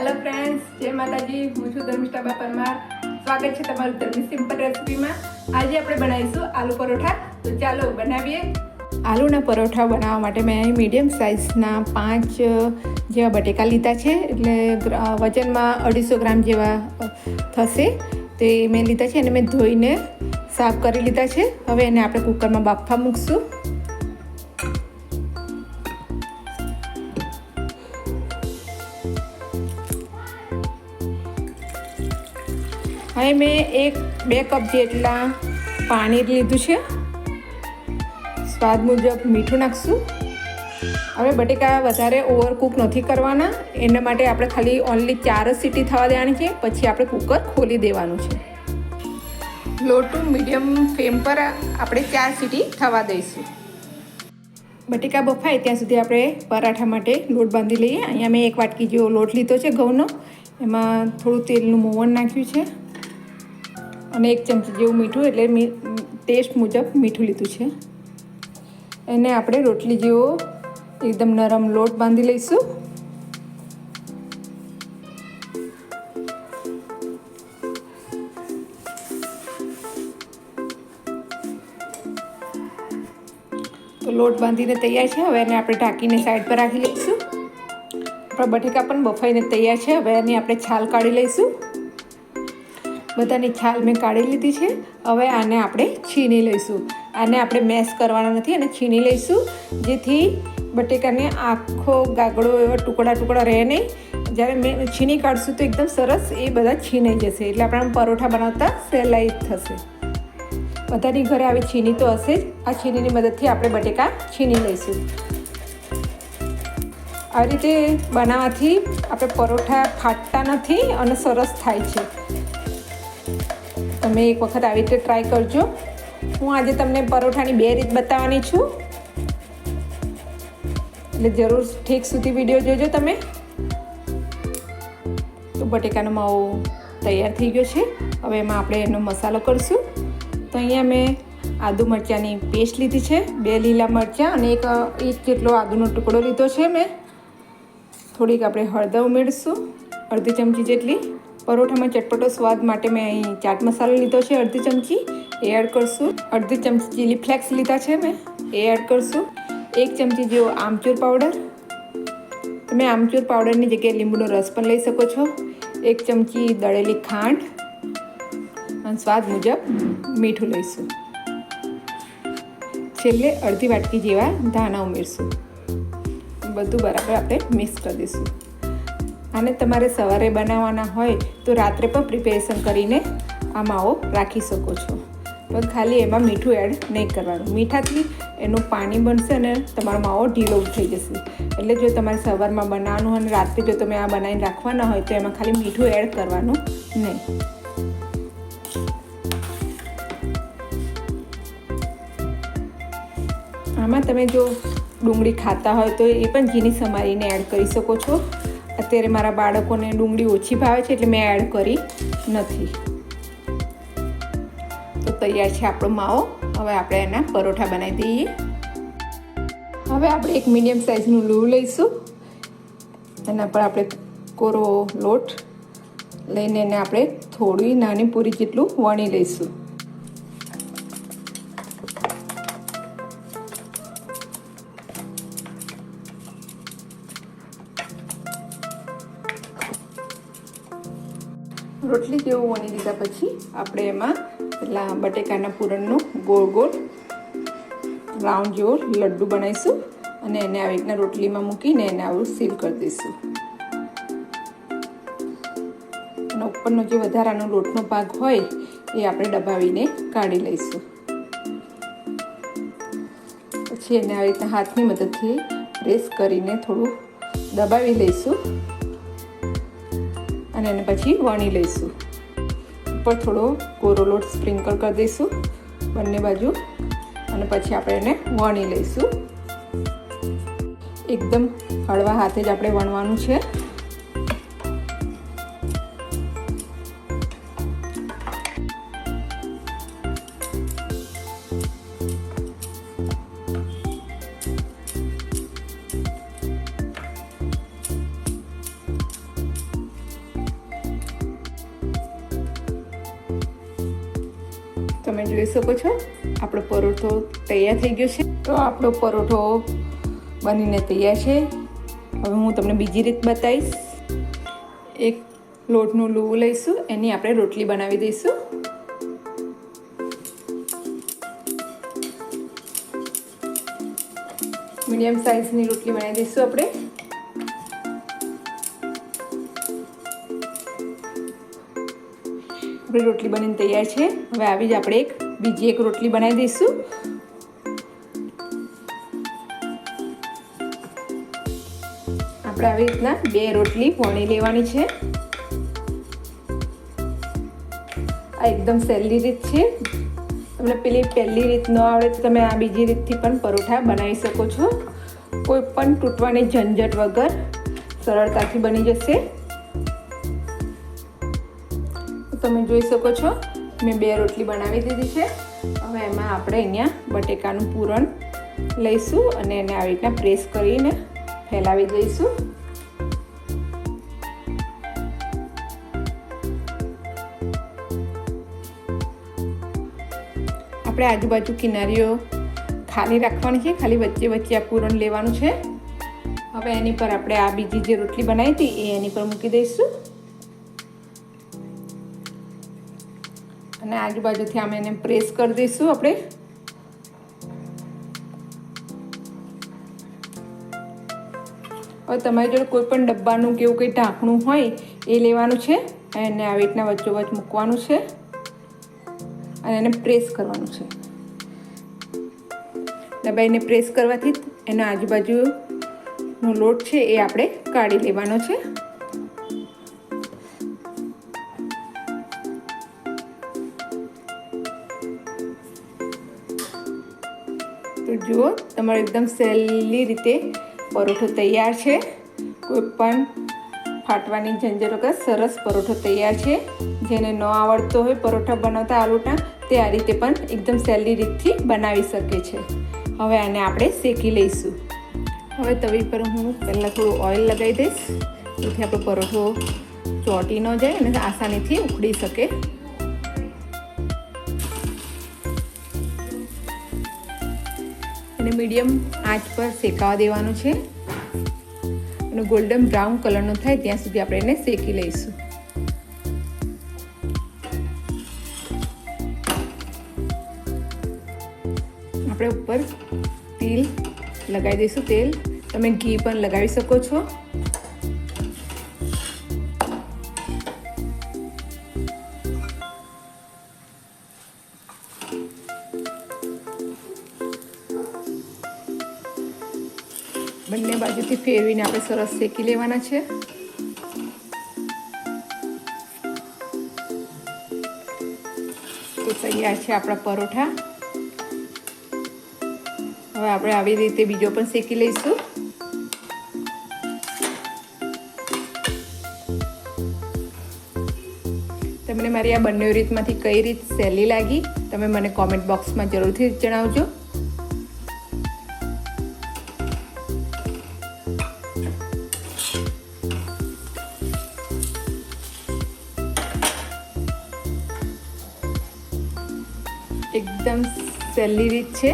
Hello friends જય માતાજી. હું છું ધર્મિષ્ઠાબા પરમાર. સ્વાગત છે તમારું ધર્મી સિમ્પલ રેસીપીમાં આજે આપણે બનાવીશું આલુ પરોઠા. તો ચાલો બનાવીએ. આલુના પરોઠા બનાવવા માટે મેં મીડિયમ સાઇઝના પાંચ જેવા બટેકા લીધા છે. એટલે વજનમાં અઢીસો ગ્રામ જેવા થશે. તે મેં લીધા છે અને મેં ધોઈને સાફ કરી લીધા છે. હવે એને આપણે કુકરમાં બાફવા મૂકશું. હવે મેં એક, બે કપ જેટલા પાણી લીધું છે. સ્વાદ મુજબ મીઠું નાખશું. હવે બટેકા વધારે ઓવરકુક નથી કરવાના. એના માટે આપણે ખાલી ઓનલી ચાર જ સીટી થવા દેવાની છે. પછી આપણે કુકર ખોલી દેવાનું છે. લો ટુ મીડિયમ ફ્લેમ પર આપણે ચાર સીટી થવા દઈશું. બટેકા બફાય ત્યાં સુધી આપણે પરાઠા માટે લોટ બાંધી લઈએ. અહીંયા મેં એક વાટકી જેવો લોટ લીધો છે ઘઉંનો. એમાં થોડું તેલનું મોવણ નાખ્યું છે. અને એક ચમચી જેવું મીઠું એટલે ટેસ્ટ મુજબ મીઠું લીધું છે. એને આપણે રોટલી જેવો એકદમ નરમ લોટ બાંધી લઈશું. તો લોટ બાંધીને તૈયાર છે. હવે એને આપણે ઢાંકીને સાઈડ પર રાખી લઈશું. આપણા બટેકા પણ બફાઈને તૈયાર છે. હવે એની આપણે છાલ કાઢી લઈશું. બધાની છાલ મેં કાઢી લીધી છે. હવે આને આપણે છીની લઈશું. આને આપણે મેશ કરવાના નથી અને છીની લઈશું. જેથી બટેકાને આખો ગાગડો એવા ટુકડા ટુકડા રહે નહીં. જ્યારે મેં છીની કાઢશું તો એકદમ સરસ એ બધા છીનાઈ જશે. એટલે આપણે પરોઠા બનાવતા સહેલાઈ થશે. બધાની ઘરે આવી છીની તો હશે જ. આ છીનીની મદદથી આપણે બટેકા છીની લઈશું. આવી રીતે બનાવવાથી આપણે પરોઠા ફાટતા નથી અને સરસ થાય છે. તમે એક વખત આવી રીતે ટ્રાય કરજો. હું આજે તમને પરોઠાની બે રીત બતાવવાની છું. એટલે જરૂર ઠીક સુધી વીડિયો જોજો તમે. તો બટેકાનો માવો તૈયાર થઈ ગયો છે. હવે એમાં આપણે એનો મસાલો કરીશું. તો અહીંયા મેં આદુ મરચાંની પેસ્ટ લીધી છે, બે લીલા મરચાં અને એક એક જેટલો આદુનો ટુકડો લીધો છે મેં. થોડીક આપણે હળદર ઉમેરીશું, અડધી ચમચી જેટલી. પરોઠામાં ચટપટો સ્વાદ માટે મેં અહીં ચાટ મસાલો લીધો છે, અડધી ચમચી. એ એડ કરશું. અડધી ચમચી ચીલી ફ્લેક્સ લીધા છે મેં. એ એડ કરશું. એક ચમચી જેવો આમચૂર પાવડર તમે આમચૂર પાવડરની જગ્યાએ લીંબુનો રસ પણ લઈ શકો છો. એક ચમચી દળેલી ખાંડ અને સ્વાદ મુજબ મીઠું લઈશું. છેલ્લે અડધી વાટકી જેવા ધાણા ઉમેરશું. બધું બરાબર આપણે મિક્સ કરી દઈશું. આને તમારે સવારે બનાવવાના હોય તો રાત્રે પણ પ્રિપેરેશન કરીને આ માવો રાખી શકો છો. પણ ખાલી એમાં મીઠું એડ નહીં કરવાનું. મીઠાથી એનું પાણી બનશે અને તમારો માવો ઢીલો થઈ જશે. એટલે જો તમારે સવારમાં બનાવવાનું હોય અને રાત્રે જો તમે આ બનાવીને રાખવાના હોય તો એમાં ખાલી મીઠું એડ કરવાનું નહીં. આમાં તમે જો ડુંગળી ખાતા હોય તો એ પણ ઘીની સમારીને એડ કરી શકો છો. અત્યારે મારા બાળકોને ડુંગળી ઓછી ભાવે છે એટલે મેં એડ કરી નથી. તો તૈયાર છે આપણો માવો. હવે આપણે એના પરોઠા બનાવી દઈએ. હવે આપણે એક મીડિયમ સાઇઝનું લૂ લઈશું. એના પર આપણે કોરો લોટ લઈને એને આપણે થોડી નાની પૂરી જેટલું વણી લઈશું. રોટલી જેવું વણી દીધા પછી આપણે એમાં પેલા બટેકાના પૂરણનો ગોળ ગોળ, રાઉન્ડ જેવો લડ્ડુ બનાવીશું અને એને આવી રીતના રોટલીમાં મૂકીને એને આવું સીલ કરી દઈશું. અને ઉપરનો જે વધારાનો લોટનો ભાગ હોય એ આપણે દબાવીને કાઢી લઈશું. પછી એને આવી રીતના હાથની મદદથી પ્રેસ કરીને થોડું દબાવી લઈશું. અને એને પછી વણી લઈશું. ઉપર થોડો કોરો લોટ સ્પ્રિંકલ કરી દઈશું બંને બાજુ. અને પછી આપણે એને વણી લઈશું. એકદમ હળવા હાથે જ આપણે વણવાનું છે. તમે જોઈ શકો છો, આપણો પરોઠો તૈયાર થઈ ગયો છે. તો આપણો પરોઠો બનીને તૈયાર છે. હવે હું તમને બીજી રીત બતાવીશ. એક લોટનું લૂવું લઈશું, એની આપણે રોટલી બનાવી દઈશું. મીડિયમ સાઇઝની રોટલી બનાવી દઈશું આપણે. આપણી રોટલી બનીને તૈયાર છે. હવે આવી જ આપણે એક બીજી એક રોટલી બનાવી દઈશું. આપણે આવી રીતના બે રોટલી વણી લેવાની છે. આ એકદમ સહેલી રીત છે. તમને પેલી પહેલી રીત ન આવડે તો તમે આ બીજી રીતથી પણ પરોઠા બનાવી શકો છો. કોઈ પણ તૂટવાની ઝંઝટ વગર સરળતાથી બની જશે. તમે જોઈ શકો છો. મેં બે રોટલી બનાવી દીધી છે. હવે એમાં આપણે અહીંયા બટેકાનું પૂરણ લઈશું અને એને આવી રીતના પ્રેસ કરીને ફેલાવી દઈશું. આપણે આજુબાજુ કિનારીઓ ખાલી રાખવાની છે, ખાલી વચ્ચે વચ્ચે આ પૂરણ લેવાનું છે. હવે એની પર આપણે આ બીજી જે રોટલી બનાવી હતી, એ એની પર મૂકી દઈશું. અને આજુબાજુથી આમ એને પ્રેસ કરી દઈશું આપણે. હવે તમારી જોડે કોઈ પણ ડબ્બાનું કે એવું કંઈ ઢાંકણું હોય, એ લેવાનું છે એને આવી રીતના વચ્ચોવચ મૂકવાનું છે. અને એને પ્રેસ કરવાનું છે. દબાઈને પ્રેસ કરવાથી એના આજુબાજુનો લોટ છે એ આપણે કાઢી લેવાનો છે. તો જુઓ, તમારો એકદમ સહેલી રીતે પરોઠો તૈયાર છે. કોઈ પણ ફાટવાની ઝંઝટ વગર સરસ પરોઠો તૈયાર છે. જેને ન આવડતો હોય પરોઠા બનાવતા આલુટા, તે આ રીતે પણ એકદમ સહેલી રીતથી બનાવી શકે છે. હવે આને આપણે શેકી લઈશું. હવે તવી પર હું પહેલાં થોડું ઓઇલ લગાવી દઈશ, જેથી આપણો પરોઠો ચોટી ન જાય અને આસાનીથી ઉખડી શકે. અને મીડિયમ આંચ પર શેકાવા દેવાનું છે. અને ગોલ્ડન બ્રાઉન કલરનો થાય ત્યાં સુધી આપણે એને શેકી લઈશું. આપણે ઉપર તેલ લગાવી દઈશું. તેલ તમે ઘી પણ લગાવી શકો છો. ફેરવીને આપણે સરસ શેકી લેવાના છે. તો તૈયાર છે આપણા પરોઠા. હવે આપણે આવી રીતે બીજો પણ શેકી લઈશું. તમને મારી આ બંને રીતમાંથી કઈ રીત સહેલી લાગી, તમે મને કોમેન્ટ બોક્સમાં જરૂરથી જણાવજો. સહેલી રીત છે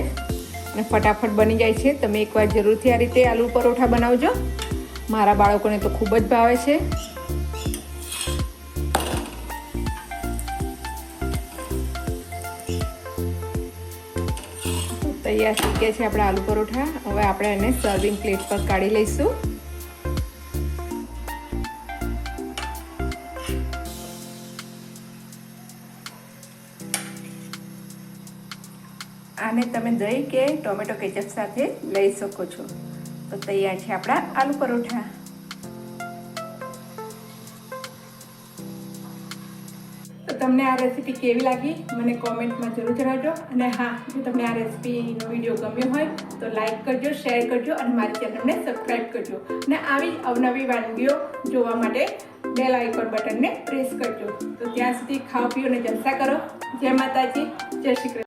અને ફટાફટ બની જાય છે. તમે એકવાર જરૂરથી આ રીતે આલુ પરોઠા બનાવજો. મારા બાળકોને તો ખૂબ જ ભાવે છે. તૈયાર થઈ છે આપણા આલુ પરોઠા. હવે આપણે એને સર્વિંગ પ્લેટ પર કાઢી લઈશું. આને તમે દહીં કે ટોમેટો કેચઅપ સાથે લઈ શકો છો. તો તૈયાર છે આપણા આલુ પરોઠા. તો તમને આ રેસીપી કેવી લાગી? મને કોમેન્ટમાં જરૂર જણાવજો. અને હા, જો તમને આ રેસીપીનો વીડિયો ગમ્યો હોય, તો લાઈક કરજો, શેર કરજો અને મારી ચેનલને સબસ્ક્રાઈબ કરજો. અને આવી અવનવી વાનગીઓ જોવા માટે બેલ આઇકોન બટનને પ્રેસ કરજો. તો ત્યાં સુધી ખાઓ, પીઓ અને જલસા કરો. જય માતાજી, જય શ્રી કૃષ્ણ.